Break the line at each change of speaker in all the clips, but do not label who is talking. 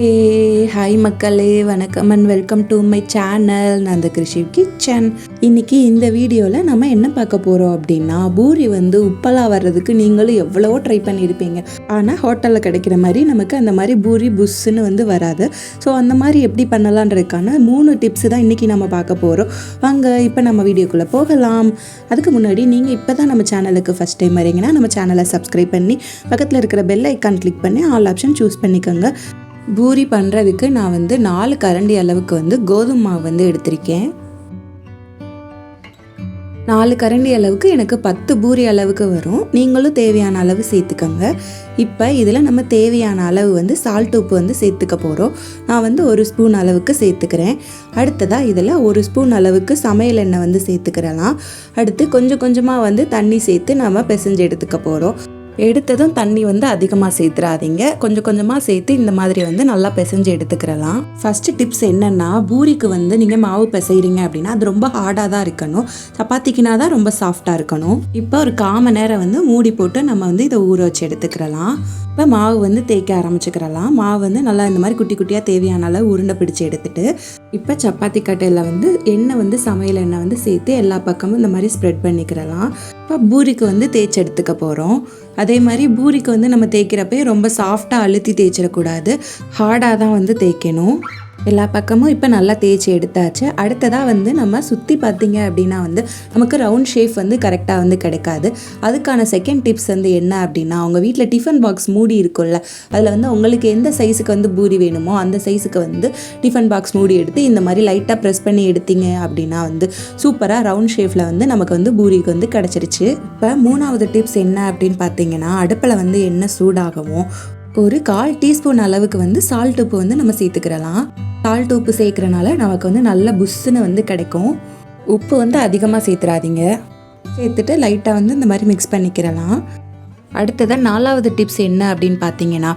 ஹே hi மக்களே வணக்கம் and welcome to my channel நான் அந்த கிருஷி கிச்சன் இன்னைக்கு இந்த வீடியோவில் நம்ம என்ன பார்க்க போகிறோம் அப்படின்னா பூரி வந்து உப்பலா வர்றதுக்கு நீங்களும் எவ்வளவோ ட்ரை பண்ணியிருப்பீங்க. ஆனால் ஹோட்டலில் கிடைக்கிற மாதிரி நமக்கு அந்த மாதிரி பூரி புஷ்ஷுன்னு வந்து வராது. ஸோ அந்த மாதிரி எப்படி பண்ணலான்றதுக்கான மூணு டிப்ஸ் தான் இன்றைக்கி நம்ம பார்க்க போகிறோம் வாங்க இப்போ நம்ம வீடியோக்குள்ளே போகலாம். அதுக்கு முன்னாடி நீங்கள் இப்போ தான் நம்ம சேனலுக்கு ஃபஸ்ட் டைம் வரீங்கன்னா நம்ம சேனலை சப்ஸ்கிரைப் பண்ணி பக்கத்தில் இருக்கிற பெல் ஐக்கான் கிளிக் பண்ணி ஆல் ஆப்ஷன் சூஸ் பண்ணிக்கோங்க. பூரி பண்ணுறதுக்கு நான் வந்து நாலு கரண்டி அளவுக்கு வந்து கோதுமை மாவு வந்து எடுத்திருக்கேன். நாலு கரண்டி அளவுக்கு எனக்கு பத்து பூரி அளவுக்கு வரும். நீங்களும் தேவையான அளவு சேர்த்துக்கோங்க. இப்போ இதில் நம்ம தேவையான அளவு வந்து சால்ட் உப்பு வந்து சேர்த்துக்க போகிறோம் நான் வந்து ஒரு ஸ்பூன் அளவுக்கு சேர்த்துக்கிறேன். அடுத்ததாக இதில் ஒரு ஸ்பூன் அளவுக்கு சமையல் எண்ணெய் வந்து சேர்த்துக்கிறலாம். அடுத்து கொஞ்சம் கொஞ்சமாக வந்து தண்ணி சேர்த்து நம்ம பிசைஞ்சு எடுத்துக்க போகிறோம் எடுத்ததும் தண்ணி வந்து அதிகமாக சேர்த்துறாதீங்க. கொஞ்சம் கொஞ்சமாக சேர்த்து இந்த மாதிரி வந்து நல்லா பிசைஞ்சு எடுத்துக்கிறலாம். ஃபஸ்ட்டு டிப்ஸ் என்னென்னா பூரிக்கு வந்து நீங்கள் மாவு பிசைகிறீங்க அப்படின்னா அது ரொம்ப ஹார்டாக தான் இருக்கணும். சப்பாத்திக்குனா தான் ரொம்ப சாஃப்டாக இருக்கணும். இப்போ ஒரு காம நேரம் வந்து மூடி போட்டு நம்ம வந்து இதை ஊற வச்சு எடுத்துக்கிறலாம். இப்போ மாவு வந்து தேய்க்க ஆரம்பிச்சுக்கிறலாம். மாவு வந்து நல்லா இந்த மாதிரி குட்டி குட்டியாக தேவையான அளவு உருண்டை பிடிச்சி எடுத்துட்டு இப்போ சப்பாத்தி கட்டையில் வந்து எண்ணெய் வந்து சமையல் எண்ணெய் வந்து சேர்த்து எல்லா பக்கமும் இந்த மாதிரி ஸ்ப்ரெட் பண்ணிக்கிறலாம். இப்போ பூரிக்கு வந்து தேய்ச்சி எடுத்துக்க போகிறோம் அது அதே மாதிரி பூரிக்கு வந்து நம்ம தேய்க்கிறப்பே ரொம்ப சாஃப்டாக அழுத்தி தேய்ச்சிடக்கூடாது. ஹார்டாக தான் வந்து தேய்க்கணும். எல்லா பக்கமும் இப்போ நல்லா தேய்ச்சி எடுத்தாச்சு. அடுத்ததாக வந்து நம்ம சுற்றி பார்த்தீங்க அப்படின்னா வந்து நமக்கு ரவுண்ட் ஷேப் வந்து கரெக்டாக வந்து கிடைக்காது. அதுக்கான செகண்ட் டிப்ஸ் வந்து என்ன அப்படின்னா அவங்க வீட்டில் டிஃபன் பாக்ஸ் மூடி இருக்கும்ல அதில் வந்து உங்களுக்கு எந்த சைஸுக்கு வந்து பூரி வேணுமோ அந்த சைஸுக்கு வந்து டிஃபன் பாக்ஸ் மூடி எடுத்து இந்த மாதிரி லைட்டாக ப்ரெஸ் பண்ணி எடுத்தீங்க அப்படின்னா வந்து சூப்பராக ரவுண்ட் ஷேப்பில் வந்து நமக்கு வந்து பூரிக்கு வந்து கிடச்சிருச்சு. இப்போ மூணாவது டிப்ஸ் என்ன அப்படின்னு பார்த்தீங்கன்னா அடுப்பில் வந்து என்ன சூடாகவும் ஒரு கால் டீஸ்பூன் அளவுக்கு வந்து சால்ட் உப்பு வந்து நம்ம சேர்த்துக்கிறலாம். சால்ட் உப்பு சேர்க்குறனால நமக்கு வந்து நல்ல புஷ்ஷுன்னு வந்து கிடைக்கும். உப்பு வந்து அதிகமாக சேர்த்துறாதீங்க. சேர்த்துட்டு லைட்டாக வந்து இந்த மாதிரி மிக்ஸ் பண்ணிக்கிறலாம். அடுத்ததாக நாலாவது டிப்ஸ் என்ன அப்படின்னு பார்த்தீங்கன்னா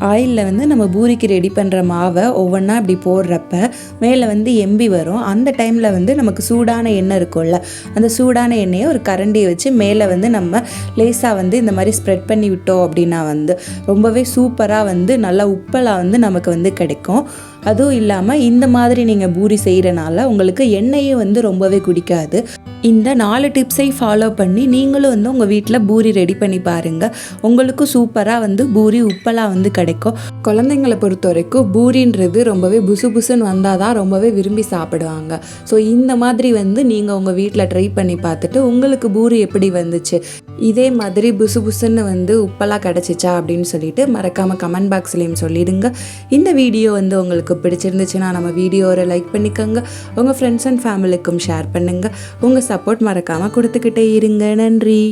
ஆயிலில் வந்து நம்ம பூரிக்கு ரெடி பண்ணுற மாவை ஒவ்வொன்றா இப்படி போடுறப்ப மேலே வந்து எம்பி வரும். அந்த டைமில் வந்து நமக்கு சூடான எண்ணெய் இருக்கும்ல அந்த சூடான எண்ணெயை ஒரு கரண்டியை வச்சு மேலே வந்து நம்ம லேசாக வந்து இந்த மாதிரி ஸ்ப்ரெட் பண்ணி விட்டோம் அப்படின்னா வந்து ரொம்பவே சூப்பராக வந்து நல்லா உப்பலாக வந்து நமக்கு வந்து கிடைக்கும். அதுவும் இல்லாமல் இந்த மாதிரி நீங்கள் பூரி செய்கிறனால உங்களுக்கு எண்ணெயும் வந்து ரொம்பவே குடிக்காது. இந்த நாலு டிப்ஸை ஃபாலோ பண்ணி நீங்களும் வந்து உங்கள் வீட்டில் பூரி ரெடி பண்ணி பாருங்கள் உங்களுக்கும் சூப்பராக வந்து பூரி உப்பலாக வந்து கிடைக்கும். குழந்தைங்களை பொறுத்த வரைக்கும் பூரின்றது ரொம்பவே புசு புசுன்னு வந்தால் தான் ரொம்பவே விரும்பி சாப்பிடுவாங்க. ஸோ இந்த மாதிரி வந்து நீங்கள் உங்கள் வீட்டில் ட்ரை பண்ணி பார்த்துட்டு உங்களுக்கு பூரி எப்படி வந்துச்சு? இதே மாதிரி புசு புசுன்னு வந்து உப்பெல்லாம் கிடச்சிச்சா அப்படின்னு சொல்லிட்டு மறக்காமல் கமெண்ட் பாக்ஸ்லேயும் சொல்லிடுங்க. இந்த வீடியோ வந்து உங்களுக்கு உங்களுக்கு பிடிச்சிருந்துச்சுன்னா நம்ம வீடியோவை லைக் பண்ணிக்கோங்க. உங்கள் ஃப்ரெண்ட்ஸ் அண்ட் ஃபேமிலிக்கும் ஷேர் பண்ணுங்கள் உங்கள் சப்போர்ட் மறக்காமல் கொடுத்துக்கிட்டே இருங்க. நன்றி.